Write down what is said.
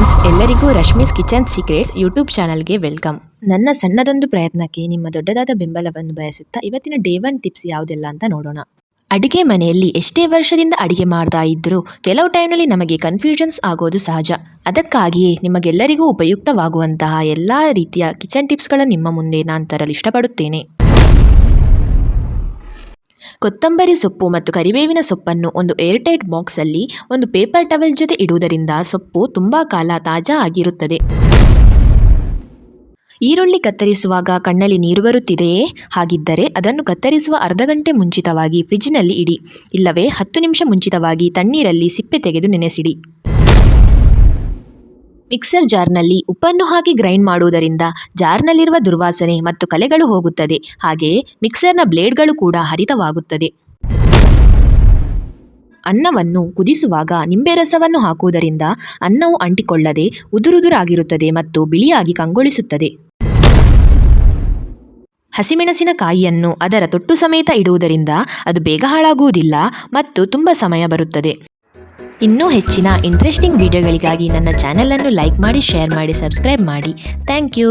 ಎಲ್ಲರಿಗೂ Rashmi's kitchen secrets YouTube ಚಾನಲ್ಗೆ welcome. ನನ್ನ ಸಣ್ಣದೊಂದು ಪ್ರಯತ್ನಕ್ಕೆ ನಿಮ್ಮ ದೊಡ್ಡದಾದ ಬೆಂಬಲವನ್ನು ಬಯಸುತ್ತಾ ಇವತ್ತಿನ ಡೇ ಒನ್ ಟಿಪ್ಸ್ ಯಾವುದೆಲ್ಲ ಅಂತ ನೋಡೋಣ. ಅಡುಗೆ ಮನೆಯಲ್ಲಿ ಎಷ್ಟೇ ವರ್ಷದಿಂದ ಅಡುಗೆ ಮಾಡ್ತಾ ಇದ್ದರೂ ಕೆಲವು ಟೈಮ್ನಲ್ಲಿ ನಮಗೆ ಕನ್ಫ್ಯೂಷನ್ಸ್ ಆಗೋದು ಸಹಜ. ಅದಕ್ಕಾಗಿಯೇ ನಿಮಗೆಲ್ಲರಿಗೂ ಉಪಯುಕ್ತವಾಗುವಂತಹ ಎಲ್ಲ ರೀತಿಯ ಕಿಚನ್ ಟಿಪ್ಸ್ಗಳನ್ನು ನಿಮ್ಮ ಮುಂದೆ ನಾನು ತರಲು ಇಷ್ಟಪಡುತ್ತೇನೆ. ಕೊತ್ತಂಬರಿ ಸೊಪ್ಪು ಮತ್ತು ಕರಿಬೇವಿನ ಸೊಪ್ಪನ್ನು ಒಂದು ಏರ್ಟೈಟ್ ಬಾಕ್ಸಲ್ಲಿ ಒಂದು ಪೇಪರ್ ಟವೆಲ್ ಜೊತೆ ಇಡುವುದರಿಂದ ಸೊಪ್ಪು ತುಂಬ ಕಾಲ ತಾಜಾ ಆಗಿರುತ್ತದೆ. ಈರುಳ್ಳಿ ಕತ್ತರಿಸುವಾಗ ಕಣ್ಣಲ್ಲಿ ನೀರು ಬರುತ್ತಿದೆಯೇ? ಹಾಗಿದ್ದರೆ ಅದನ್ನು ಕತ್ತರಿಸುವ ಅರ್ಧ ಗಂಟೆ ಮುಂಚಿತವಾಗಿ ಫ್ರಿಜ್ನಲ್ಲಿ ಇಡಿ. ಇಲ್ಲವೇ ಹತ್ತು ನಿಮಿಷ ಮುಂಚಿತವಾಗಿ ತಣ್ಣೀರಲ್ಲಿ ಸಿಪ್ಪೆ ತೆಗೆದು ನೆನೆಸಿಡಿ. ಮಿಕ್ಸರ್ ಜಾರ್ನಲ್ಲಿ ಉಪ್ಪನ್ನು ಹಾಕಿ ಗ್ರೈಂಡ್ ಮಾಡುವುದರಿಂದ ಜಾರ್ನಲ್ಲಿರುವ ದುರ್ವಾಸನೆ ಮತ್ತು ಕಲೆಗಳು ಹೋಗುತ್ತದೆ. ಹಾಗೆಯೇ ಮಿಕ್ಸರ್ನ ಬ್ಲೇಡ್ಗಳು ಕೂಡ ಹರಿತವಾಗುತ್ತದೆ. ಅನ್ನವನ್ನು ಕುದಿಸುವಾಗ ನಿಂಬೆ ರಸವನ್ನು ಹಾಕುವುದರಿಂದ ಅನ್ನವು ಅಂಟಿಕೊಳ್ಳದೆ ಉದುರುದುರಾಗಿರುತ್ತದೆ ಮತ್ತು ಬಿಳಿಯಾಗಿ ಕಂಗೊಳಿಸುತ್ತದೆ. ಹಸಿಮೆಣಸಿನಕಾಯಿಯನ್ನು ಅದರ ತೊಟ್ಟು ಸಮೇತ ಇಡುವುದರಿಂದ ಅದು ಬೇಗ ಹಾಳಾಗುವುದಿಲ್ಲ ಮತ್ತು ತುಂಬ ಸಮಯ ಬರುತ್ತದೆ. ಇನ್ನೂ ಹೆಚ್ಚಿನ ಇಂಟ್ರೆಸ್ಟಿಂಗ್ ವಿಡಿಯೋಗಳಿಗಾಗಿ ನನ್ನ ಚಾನಲನ್ನು ಲೈಕ್ ಮಾಡಿ ಶೇರ್ ಮಾಡಿ ಸಬ್ಸ್ಕ್ರೈಬ್ ಮಾಡಿ. Thank you